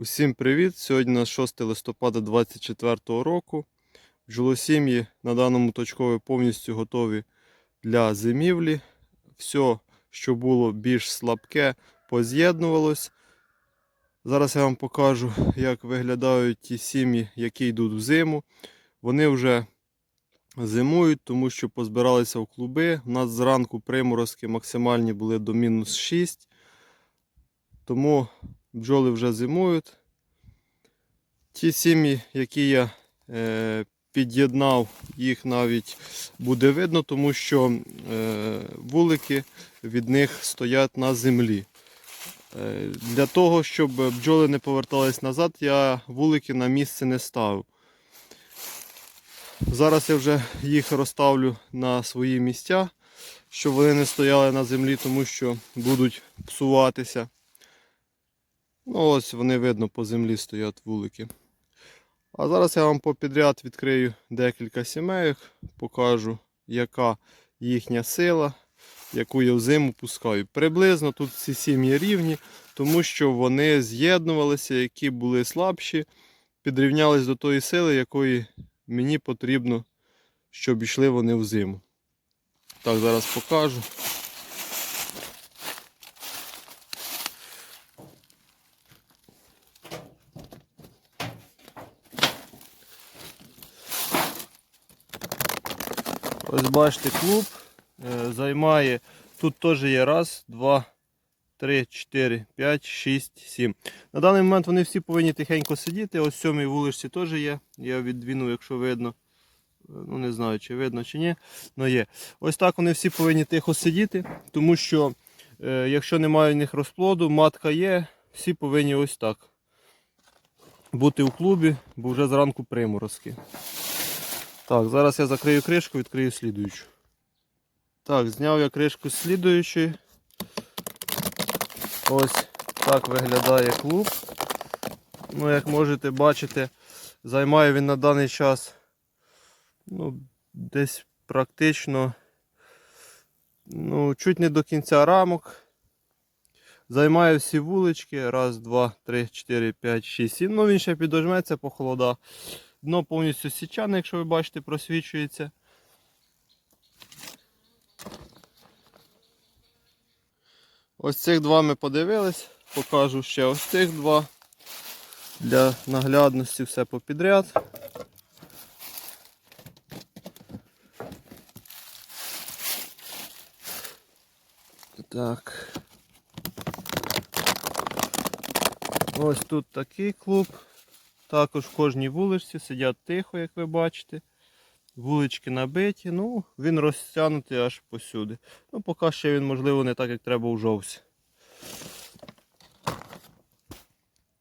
Усім привіт! Сьогодні на 6 листопада 2024 року. Бджолосім'ї на даному точкові повністю готові для зимівлі. Все, що було більш слабке, поз'єднувалось. Зараз я вам покажу, як виглядають ті сім'ї, які йдуть в зиму. Вони вже зимують, тому що позбиралися в клуби. У нас зранку приморозки максимальні були до мінус 6. Тому бджоли вже зимують. Ті сім'ї, які я е, під'єднав, їх навіть буде видно, тому що е, вулики від них стоять на землі. Е, для того, щоб бджоли не повертались назад, я вулики на місце не ставив. Зараз я вже їх розставлю на свої місця, щоб вони не стояли на землі, тому що будуть псуватися. Ну, ось вони видно по землі стоять вулики. А зараз я вам попідряд відкрию декілька сімейок, покажу, яка їхня сила, яку я взиму пускаю. Приблизно тут ці сім'ї рівні, тому що вони з'єднувалися, які були слабші, підрівнялись до тої сили, якої мені потрібно, щоб йшли вони в зиму. Так, зараз покажу. Ось бачите, клуб е, займає. Тут теж є раз, два, три, чотири, п'ять, шість, сім. На даний момент вони всі повинні тихенько сидіти. Ось сьомій вуличці теж є. Я відвінув, якщо видно. Е, Ну, не знаю, чи видно, чи ні. але є. Ось так вони всі повинні тихо сидіти, тому що е, якщо немає в них розплоду, матка є, всі повинні ось так бути у клубі, бо вже зранку приморозки. Так, зараз я закрию кришку, відкрию слідуючу. Так, зняв я кришку з слідуючої. Ось так виглядає клуб. Ну, як можете бачити, займає він на даний час ну, десь практично ну, чуть не до кінця рамок. Займає всі вулички. Раз, два, три, чотири, п'ять, шість, сім. Ну він ще підожметься по холодах. Дно повністю січане, якщо ви бачите, просвічується. Ось цих два ми подивились. Покажу ще ось цих два. Для наглядності все попідряд. Так. Ось тут такий клуб. Також в кожній вуличці сидять тихо, як ви бачите. Вулички набиті, ну, він розтягнутий аж посюди. Ну, поки ще він, можливо, не так, як треба у жовсі.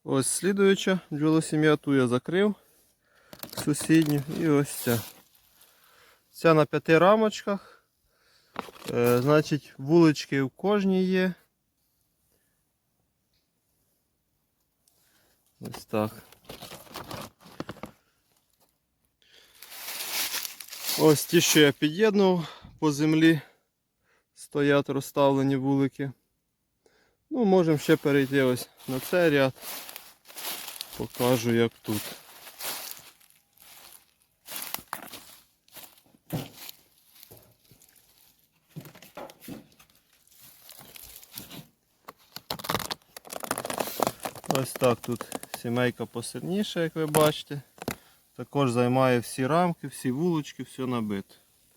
Ось слідуюча бджолосім'я, ту я закрив сусідню і ось ця. Ця на п'яти рамочках. Е, значить, вулички в кожній є. Ось так. Ось ті, що я під'єднував по землі, стоять розставлені вулики. Ну, можемо ще перейти ось на цей ряд. Покажу як тут. Ось так тут сімейка посильніша, як ви бачите. Також займає всі рамки, всі вулочки, все набито.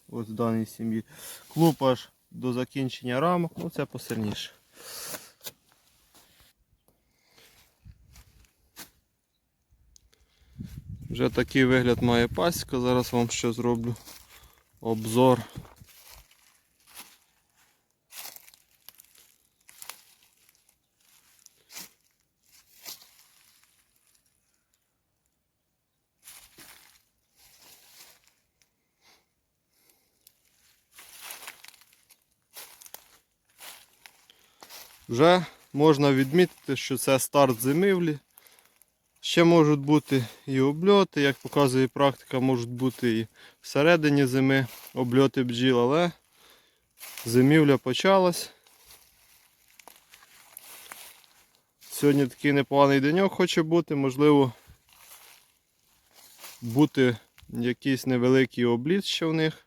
Ось в даній сім'ї. Клуб аж до закінчення рамок, ну це посильніше. Вже такий вигляд має пасіка, зараз вам ще зроблю обзор. Вже можна відмітити, що це старт зимівлі. Ще можуть бути і обльоти, як показує практика, можуть бути і всередині зими обльоти бджіл, але зимівля почалась. Сьогодні такий непоганий деньок хоче бути, можливо, бути якийсь невеликий обліт ще в них.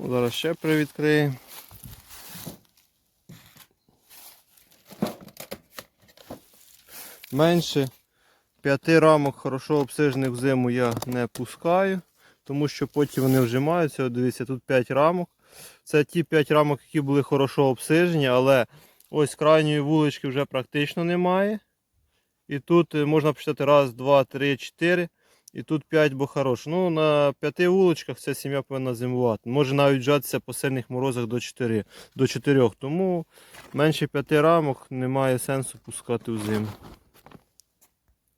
Ну, зараз ще привідкриємо. Менше п'яти рамок хорошо обсижених в зиму я не пускаю, тому що потім вони вжимаються. От дивіться, тут 5 рамок. Це ті 5 рамок, які були хорошо обсижені, але ось крайньої вулички вже практично немає. І тут е, можна почитати раз, два, три, чотири. І тут 5, бо хорош. Ну, на п'яти вуличках ця сім'я повинна зимувати. Може навіть вжатися по сильних морозах до 4. До 4. Тому менше 5 рамок немає сенсу пускати в зиму.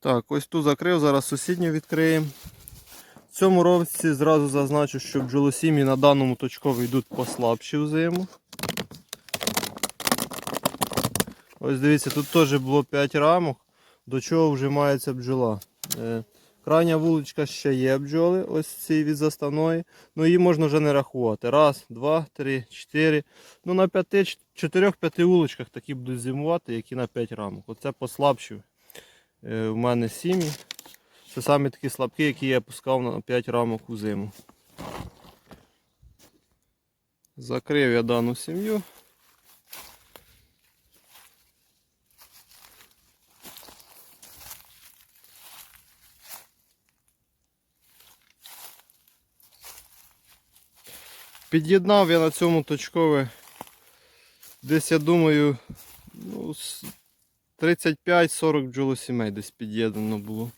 Так, ось тут закрив, зараз сусідню відкриємо. В цьому році зразу зазначу, що бджолосім'ї на даному точкові йдуть послабші в зиму. Ось дивіться, тут теж було 5 рамок, до чого вжимається бджола. Крайня вуличка ще є бджоли, ось ці від заставної. Ну її можна вже не рахувати. Раз, два, три, чотири. Ну на п'яти, чотирьох-п'яти вуличках такі будуть зимувати, які на 5 рамок. Оце послабші е, в мене сім'ї. Це самі такі слабкі, які я пускав на 5 рамок у зиму. Закрив я дану сім'ю. Під'єднав я на цьому точкове десь, я думаю, ну, 35-40 бджолосімей десь під'єднано було.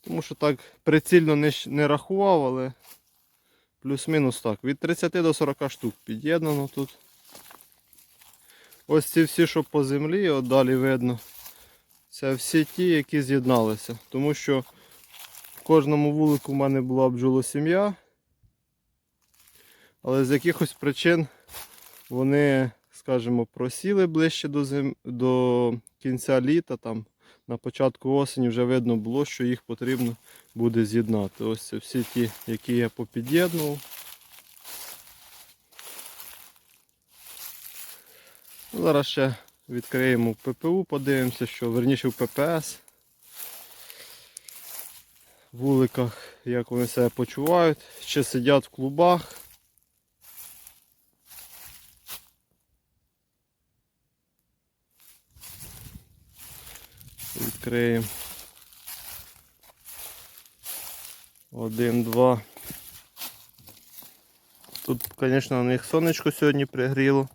Тому що так прицільно не, не рахував, але плюс-мінус так. Від 30 до 40 штук під'єднано тут. Ось ці всі, що по землі, от далі видно. Це всі ті, які з'єдналися. Тому що в кожному вулику в мене була бджолосім'я. Але з якихось причин вони, скажімо, просіли ближче до, зим... до кінця літа, там на початку осені вже видно було, що їх потрібно буде з'єднати. Ось це всі ті, які я попід'єднував. Ну, Зараз ще відкриємо ППУ, подивимося, що верніше в ППС. В вуликах, як вони себе почувають, чи сидять в клубах. Відкриємо. Один, два. Тут, звісно, на них сонечко сьогодні пригріло.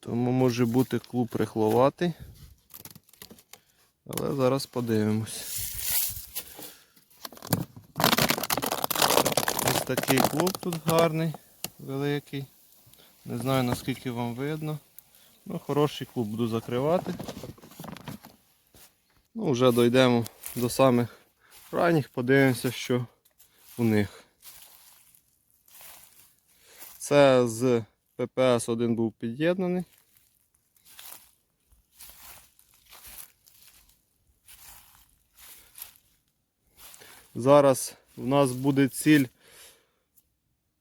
Тому може бути клуб рихловатий. Але зараз подивимось. Ось такий клуб тут гарний, великий. Не знаю наскільки вам видно. Ну, хороший клуб буду закривати. Ну, вже дійдемо до самих крайніх, подивимося, що у них. Це з ППС один був під'єднаний. Зараз в нас буде ціль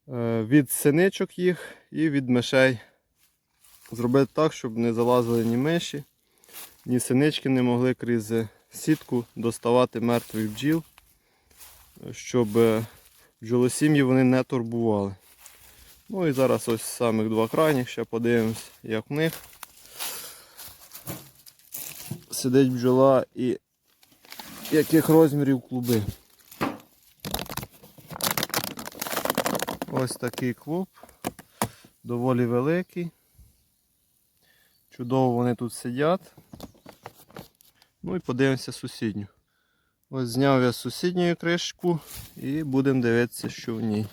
е, від синичок їх і від мишей. Зробити так, щоб не залазили ні миші, ні не могли крізь сітку доставати мертвих бджіл, щоб е, бджолосім'ї вони не турбували. Ну і зараз ось самих два крайніх, ще подивимось, як в них сидить бджола і яких розмірів клуби. Ось такий клуб, доволі великий. Чудово вони тут сидять. Ну і подивимося сусідню. Ось зняв я сусідню кришку і будемо дивитися, що в ній.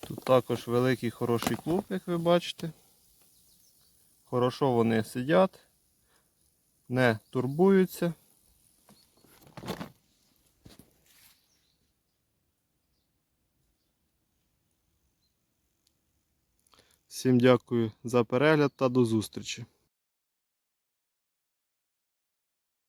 Тут також великий хороший клуб, як ви бачите. Хорошо вони сидять, не турбуються. Всім дякую за перегляд та до зустрічі.